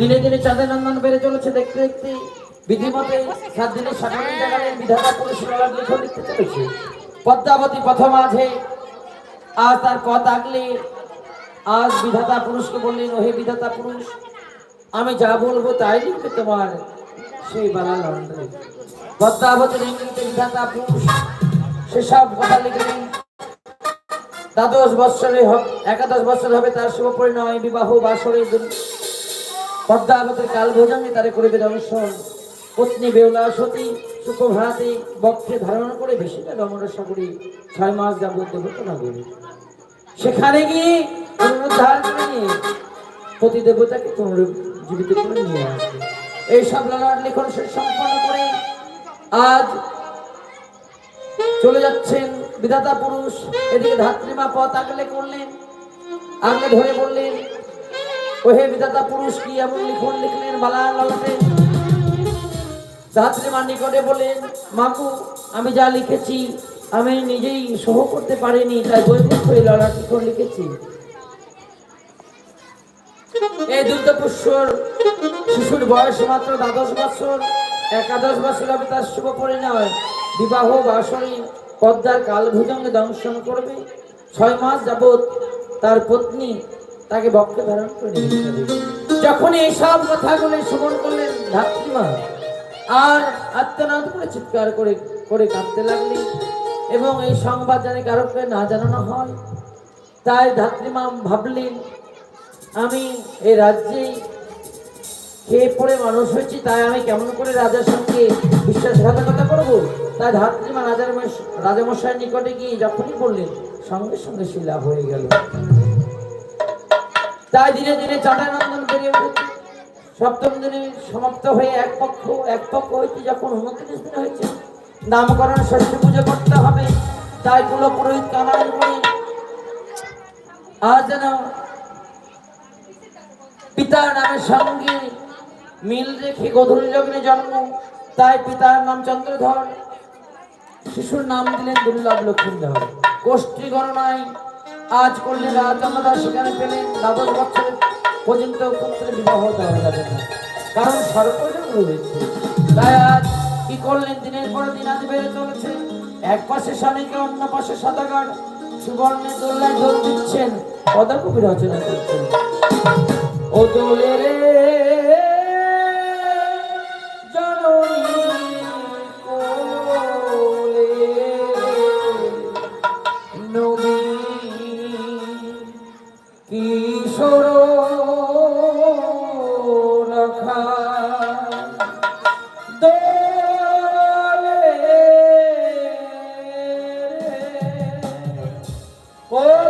দিনে দিনে চাঁদের নন্দন বেড়ে চলেছে দেখতে দেখতে। বিধিমতে সাত দিনের সাধারণ জায়গায় বিধাতা লিখতে চলেছে। পদ্মাবতী প্রথম মাঝে আজ তার পথ আগলে। আজ বিধাতা পুরুষকে বললেন, ওহে বিধাতা পুরুষ, আমি যা বলব তাই লিখবে তোমার সেই বালা লন্ডনে পদ্মাবতীর ইঙ্গিতে বিধাতা পুরুষ সেসব কথা লিখলেন। দ্বাদশ বৎসরে একাদশ বৎসর হবে তার শুভ পরিণয়, বিবাহ বাসরে দিন- পদ্মাবতের কাল ভোজনে তারে করিবে দর্শন। পত্নী বেউলা সতী, সুপ্রভাতে বক্ষে ধারণ করে বেশিটা রমরসা করি ছয় মাস যাবত দেবতা বলি সেখানে গিয়ে পুনরুদ্ধার করে নিয়ে পতি দেবতাকে পুনরুজ্জীবিত করে নিয়ে আসবে। এই সব ললাট লিখন শেষ সম্পন্ন করে আজ চলে যাচ্ছেন বিধাতা পুরুষ। এদিকে ধাত্রীমা পথ আগলে করলেন, আগলে ধরে বললেন বিধাতা পুরুষ কি এমন লিখন লিখলেন বালা ললাটে? ধাত্রীমা নিকটে বলেন মাকু আমি যা লিখেছি, আমি নিজেই সহ করতে পারিনি, তাই বই বই ললাট লিখন লিখেছি। এই দুর্গপুষ্যর শিশুর বয়স মাত্র দ্বাদশ বছর একাদশ বছর হবে তার শুভ পরিণয় বিবাহ বাসরে পদ্মার কালভুজঙ্গে দংশন করবে। ছয় মাস যাবৎ তার পত্নী তাকে বক্ষে ধারণ করে। যখন এই সব কথাগুলো শ্রবণ করলেন ধাত্রীমা, আর আত্মনাদ করে চিৎকার করে করে কাঁদতে লাগলেন এবং এই সংবাদ জানি কারোকে না জানানো হয়। তাই ধাত্রীমা ভাবলেন, আমি এই রাজ্যে খেয়ে পড়ে মানুষ হয়েছি, তাই আমি কেমন করে রাজার সঙ্গে বিশ্বাসঘাতকতা করব? তাই ধাত্রীমা রাজার মশ- রাজামশাইয়ের নিকটে গিয়ে যখনই বললেন, সঙ্গে সঙ্গে শিলা হয়ে গেল। তাই ধীরে চাঁদানন্দন বেড়ে উঠেছে সপ্তম দিনে সমাপ্ত হয়ে এক পক্ষ এক পক্ষ হইতে যখন উনত্রিশ দিন হয়েছে, নামকরণ ষষ্ঠী পুজো করতে হবে। তাই কুল পুরোহিত কানান করে আজ যেন পিতার নামের সঙ্গে মিল রেখে গধূলি লগ্নে জন্ম। তাই পিতার নাম চন্দ্রধর, শিশুর নাম দিলেন দুর্লভ লক্ষ্মীধর গোষ্ঠী গণনায় আজ করলে রাজচন্দ্রদাস সেখানে পেলেন দ্বাদশ বছরের পর্যন্ত পুত্রের বিবাহ দেওয়া যাবে না। কারণ সর্বজন রয়েছে তাই আজ কি করলেন দিনের পর দিন আজ বেড়ে চলেছে। এক পাশে স্বামীকে অন্য পাশে সাদাগার। সুবর্ণের দোল্লায় দোল দিচ্ছেন পদাকবি রচনা করছেন। ও দোলে রে ও